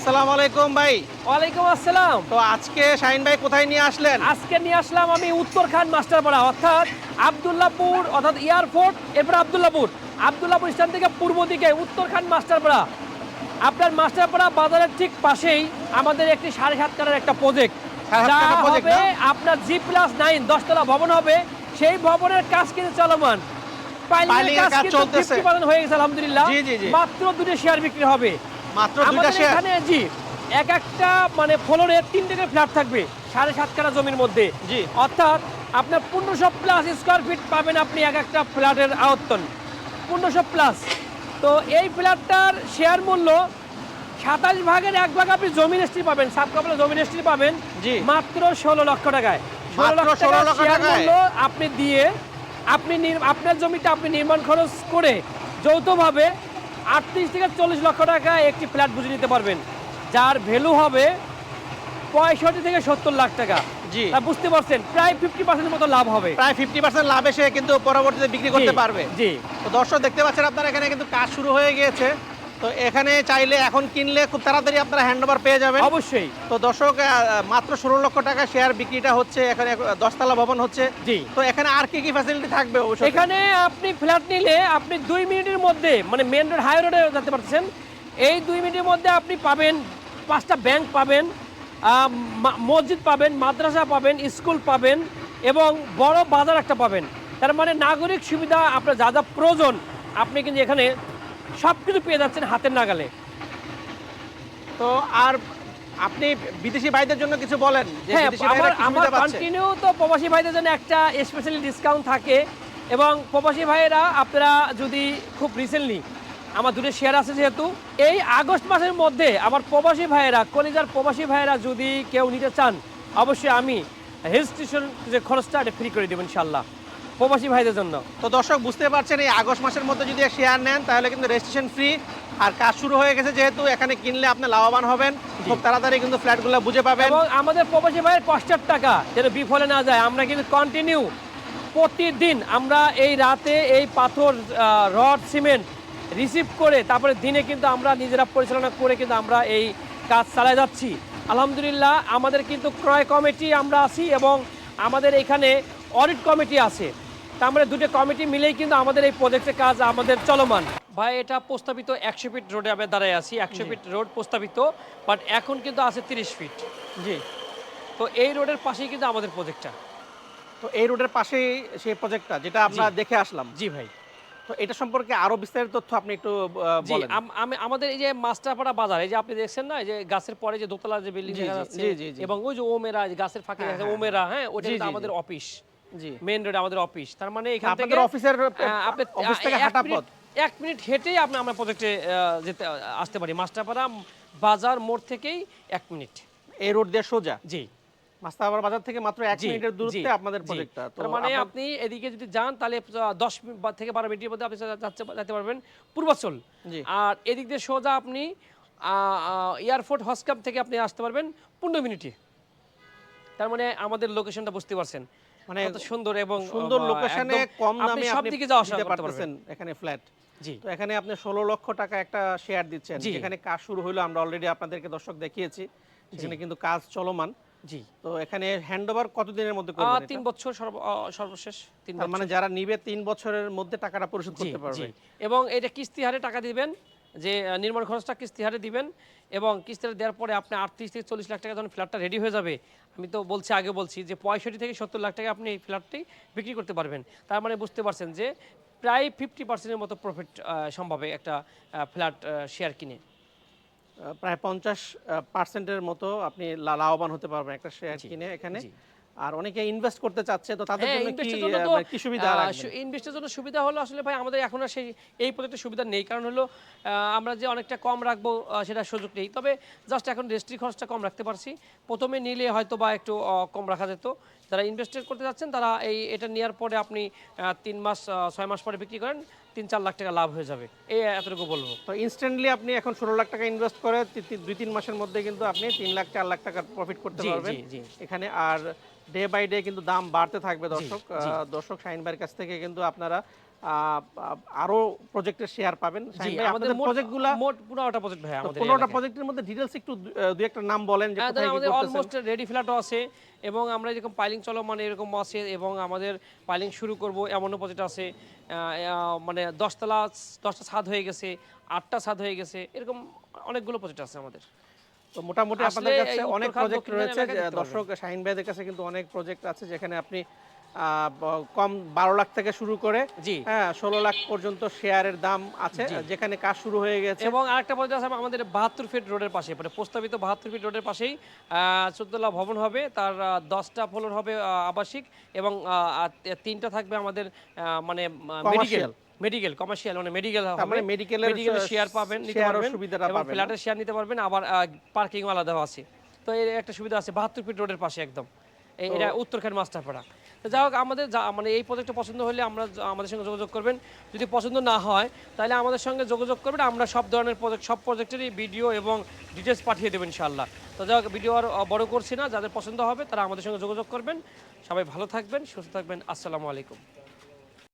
আসসালামু আলাইকুম ভাই। ওয়ালাইকুম আসসালাম। তো আজকে শাহিন ভাই কোথায় নিয়ে আসলেন? আজকে নিয়ে আসলাম আমি উত্তরখান মাস্টারপাড়া অর্থাৎ আবদুল্লাপুর অর্থাৎ এয়ারপোর্ট এরপর আবদুল্লাপুর। আবদুল্লাপুর স্থান থেকে পূর্ব দিকে উত্তরখান মাস্টারপাড়া। আপনার মাস্টারপাড়া বাজারের ঠিক পাশেই আমাদের একটি সাড়ে সাত কাটার একটা প্রজেক্ট যা হবে আপনার জি প্লাস নাইন দশতলা ভবন হবে। সেই ভবনের কাজ কিন্তু চলমান। পাইলিংয়ের পাইলিংয়ের কাজ কাজ কিন্তু চলতেছে। 50% হয়ে গেছে আলহামদুলিল্লাহ। মাত্র দুটো শেয়ার বিক্রি হবে। মাত্র দুইটা শেয়ার এখানে জি এক একটা মানে ফ্লোরে করে ফ্ল্যাট থাকবে সাড়ে সাত কাঠা জমির মধ্যে। জি। অর্থাৎ আপনার পনেরোশো প্লাস স্কোয়ার ফিট পাবেন আপনি এক একটা ফ্ল্যাটের আয়তন পনেরোশো প্লাস তো এই ফ্ল্যাটটার শেয়ার মূল্য সাতাশ ভাগের এক ভাগ আপনি জমি পাবেন সাত কাপড়ে জমি রেস্ট্রি পাবেন জি। মাত্র ষোলো লক্ষ টাকায়। ষোলো লক্ষ টাকা শেয়ার মূল্য আপনি দিয়ে আপনি আপনার জমিটা আপনি নির্মাণ খরচ করে যৌথভাবে আটত্রিশ থেকে চল্লিশ লক্ষ টাকা একটি ফ্ল্যাট বুঝে নিতে পারবেন যার ভ্যালু হবে পঁয়ষট্টি থেকে সত্তর লাখ টাকা। জি। বুঝতে পারছেন প্রায় ফিফটি পার্সেন্ট মতো লাভ হবে। প্রায় ফিফটি পার্সেন্ট লাভ এসে কিন্তু পরবর্তীতে বিক্রি করতে পারবে। জি। তো দর্শক দেখতে পাচ্ছেন আপনারা এখানে কিন্তু কাজ শুরু হয়ে গিয়েছে। তো এখানে চাইলে এখন কিনলে খুব তাড়াতাড়ি আপনারা হ্যান্ড ওভার পেয়ে যাবেন। অবশ্যই। তো দর্শক মাত্র ষোলো লক্ষ টাকা শেয়ার বিক্রিটা হচ্ছে এখানে দশতলা ভবন হচ্ছে। জি। তো এখানে আর কি কি ফ্যাসিলিটি থাকবে অবশ্যই? এখানে আপনি ফ্ল্যাট নিলে আপনি দুই মিনিটের মধ্যে মানে মেন রোড হাই রোডে যেতে পারছেন এই দুই মিনিটের মধ্যে আপনি পাবেন পাঁচটা ব্যাংক পাবেন মসজিদ পাবেন মাদ্রাসা পাবেন স্কুল পাবেন এবং বড় বাজার একটা পাবেন। তার মানে নাগরিক সুবিধা আপনার যা যা প্রয়োজন আপনি কিন্তু এখানে সব কিছু পেয়ে যাচ্ছেন হাতের নাগালে। তো আর আপনি বিদেশি ভাইদের জন্য কিছু বলেন? হ্যাঁ আমার আমার কন্টিনিউ তো প্রবাসী ভাইদের জন্য একটা স্পেশালি ডিসকাউন্ট থাকে এবং প্রবাসী ভাইয়েরা আপনারা যদি খুব রিসেন্টলি আমার দুটো শেয়ার আছে যেহেতু এই আগস্ট মাসের মধ্যে আমার প্রবাসী ভাইয়েরা কলিজার প্রবাসী ভাইয়েরা যদি কেউ নিতে চান অবশ্যই আমি রেজিস্ট্রেশন যে খরচটা এটা ফ্রি করে দেবো ইনশাল্লাহ প্রবাসী ভাইদের জন্য। তো দর্শক বুঝতে পারছেন এই আগস্ট মাসের মধ্যে যদি শেয়ার নেন তাহলে কিন্তু রেজিস্ট্রেশন ফ্রি আর কাজ শুরু হয়ে গেছে যেহেতু এখানে কিনলে আপনি লাভবান হবেন। খুব তাড়াতাড়ি কিন্তু ফ্ল্যাটগুলো বুঝে পাবেন। এবং আমাদের প্রবাসী ভাইয়ের কষ্টের টাকা যেন বিফলে না যায়। আমরা কিন্তু কন্টিনিউ প্রতিদিন আমরা এই রাতে এই পাথর রড সিমেন্ট রিসিভ করে তারপরে দিনে কিন্তু আমরা নিজেরা পরিচালনা করে কিন্তু আমরা এই কাজ চালিয়ে যাচ্ছি। আলহামদুলিল্লাহ আমাদের কিন্তু ক্রয় কমিটি আমরা আছি এবং আমাদের এখানে অডিট কমিটি আছে। তার মানে দুটো কমিটি মিলেই কিন্তু আমাদের এই প্রজেক্টের কাজ আমাদের চলমান। ভাই এটা প্রস্তাবিত একশো ফিট রোডে আমরা দাঁড়ায় আছি একশো ফিট রোড প্রস্তাবিত বাট এখন কিন্তু আছে তিরিশ ফিট জি। তো এই রোডের পাশেই কিন্তু আমাদের প্রজেক্টটা তো এই রোডের পাশেই সেই প্রজেক্টটা যেটা আমরা দেখে আসলাম। জি ভাই। তো এটা সম্পর্কে আরও বিস্তারিত তথ্য আপনি একটু জি বলেন। আমি আমাদের এই যে মাস্টারপাড়া বাজার এই যে আপনি দেখছেন না যে গাছের পরে যে দোতলা যে বিল্ডিং দেখা যাচ্ছে। এবং ওই যে ওমেরা গাছের ফাঁকে হ্যাঁ, হ্যাঁ, ওমেরা হ্যাঁ। ওটা কিন্তু আমাদের অফিস মেইন রোডে আমাদের অফিস তার মানে এখান থেকে আপনাদের অফিসের আপনি অফিস থেকে হাঁটা পথ। এক মিনিট হেঁটেই আপনি আমরা প্রজেক্টে যেতে আসতে পারি। মাস্টারপাড়া বাজার মোড় থেকেই এক মিনিট। এই রোড দিয়ে সোজা? জি। মাস্তাবার বাজার থেকে মাত্র এক মিনিটের দূরত্বে আপনাদের প্রজেক্টটা তার মানে আপনি এদিকে যদি যান তাহলে দশ থেকে বারো মিনিটের মধ্যে আপনি যেতে পারবেন। পূর্বাচল। আর এদিক দিয়ে সোজা আপনি এয়ারপোর্ট হসকাপ থেকে আপনি আসতে পারবেন পনেরো মিনিটে। তার মানে আমাদের লোকেশনটা বুঝতে পারছেন। মানে কত সুন্দর এবং সুন্দর লোকেশনে কম দামে আপনি দিকে যাওয়া আসা করতে পারবেন। পারতেছেন এখানে ফ্ল্যাট জি। তো এখানে আপনি ষোলো লক্ষ টাকা একটা শেয়ার দিচ্ছেন। এখানে কাজ শুরু হলো আমরা অলরেডি আপনাদেরকে দর্শক দেখিয়েছি। কিন্তু কাজ চলমান। জি। তো এখানে হ্যান্ড ওভার কতদিনের মধ্যে করবেন তিন বছর সর্বশেষ তিন মানে যারা নিবে তিন বছরের মধ্যে টাকাটা পরিশোধ করতে পারবে। এবং এটা কিস্তি হারে টাকা দিবেন যে নির্মাণ খরচটা কিস্তি হারে দিবেন এবং কিস্তি দেওয়ার পরে আপনি আটত্রিশ থেকে চল্লিশ লাখ টাকা যখন ফ্ল্যাটটা রেডি হয়ে যাবে আমি তো বলছি আগে বলছি যে পঁয়ষট্টি থেকে সত্তর লাখ টাকা আপনি এই ফ্ল্যাটটি বিক্রি করতে পারবেন। তার মানে বুঝতে পারছেন যে প্রায় ফিফটি পার্সেন্টের মতো প্রফিট সম্ভবে একটা ফ্ল্যাট শেয়ার কিনে। প্রায় পঞ্চাশ পার্সেন্টের মতো আপনি লাভবান হতে পারবেন একটা শেয়ার কিনে এখানে। আর অনেকে ইনভেস্ট করতে চাচ্ছে তো তাদের হ্যাঁ জন্য কি মানে কি সুবিধা রাখবেন? ইনভেস্টের জন্য সুবিধা হলো আসলে ভাই আমাদের এখন আর সেই এই প্রজেক্টের সুবিধা নেই। কারণ হলো আমরা যে অনেকটা কম রাখব সেটা সুযোগ নেই। তবে জাস্ট এখন রেজিস্ট্রি খরচটা কম রাখতে পারছি। প্রথমে নিলে হয়তো বা একটু কম রাখা যেত। যারা ইনভেস্টেড করতে যাচ্ছেন তারা এই এটা নেওয়ার পরে আপনি তিন মাস ছয় মাস পরে বিক্রি করেন। তিন চার লাখ টাকা লাভ হয়ে যাবে। এই এতটুকু বলব। তো ইনস্ট্যান্টলি আপনি এখন ষোলো লাখ টাকা ইনভেস্ট করে দুই তিন মাসের মধ্যে কিন্তু আপনি তিন লাখ চার লাখ টাকার প্রফিট করতে পারবেন। এখানে আর ডে বাই ডে কিন্তু দাম বাড়তে থাকবে দর্শক। দর্শক শাহিন ভাইয়ের কাছ থেকে কিন্তু আপনারা আরও প্রজেক্টের শেয়ার পাবেন। আমাদের প্রজেক্টগুলা মোট পনেরোটা প্রজেক্ট ভাই আমাদের এই পনেরোটা এলাকায়। প্রজেক্টের মধ্যে একটু দুই একটা নাম বলেন যে হ্যাঁ, আমাদের অলমোস্ট রেডি ফ্ল্যাটও আছে এবং আমরা যেরকম পাইলিং চলমান এরকম আছে এবং আমাদের পাইলিং শুরু করব এমনও প্রজেক্ট আছে। মানে দশতলা দশটা ছাদ হয়ে গেছে আটটা ছাদ হয়ে গেছে এরকম অনেকগুলো প্রজেক্ট আছে আমাদের। তো মোটামুটি আপনাদের কাছে অনেক প্রজেক্ট রয়েছে দর্শক শাহিন ভাইদের কাছে কিন্তু অনেক প্রজেক্ট আছে যেখানে আপনি কম বারো লাখ থেকে শুরু করে জি। হ্যাঁ ষোলো লাখ পর্যন্ত শেয়ারের দাম আছে যেখানে কাজ শুরু হয়ে গেছে। এবং আরেকটা প্রজেক্ট আছে আমাদের বাহাত্তর ফিট রোডের পাশে মানে প্রস্তাবিত বাহাত্তর ফিট রোডের পাশেই চোদ্দলা ভবন হবে তার দশটা ফ্লোর হবে আবাসিক এবং তিনটা থাকবে আমাদের মানে মেডিকেল মেডিকেল কমার্শিয়াল মানে মেডিকেল মানে মেডিকেল মেডিকেলের শেয়ার পাবেন নিতে পারবেন সুবিধাটা পাবেন। ফ্ল্যাটের শেয়ার নিতে পারবেন আবার পার্কিং আলাদা আছে। তো এর একটা সুবিধা আছে বাহাত্তর ফিট রোডের পাশে একদম। এটা উত্তরখান মাস্টারপাড়া। যাই হোক, আমাদের মানে এই প্রজেক্টটা পছন্দ হলে আমরা আমাদের সঙ্গে যোগাযোগ করবেন। যদি পছন্দ না হয়, তাহলে আমাদের সঙ্গে যোগাযোগ করবেন। আমরা সব ধরনের প্রজেক্ট সব প্রজেক্টেরই ভিডিও এবং ডিটেলস পাঠিয়ে দেবেন ইনশাআল্লাহ। তো যাই হোক ভিডিও আর বড় করছি না, যাদের পছন্দ হবে তারা আমাদের সঙ্গে যোগাযোগ করবেন। সবাই ভালো থাকবেন, সুস্থ থাকবেন। আসসালামু আলাইকুম।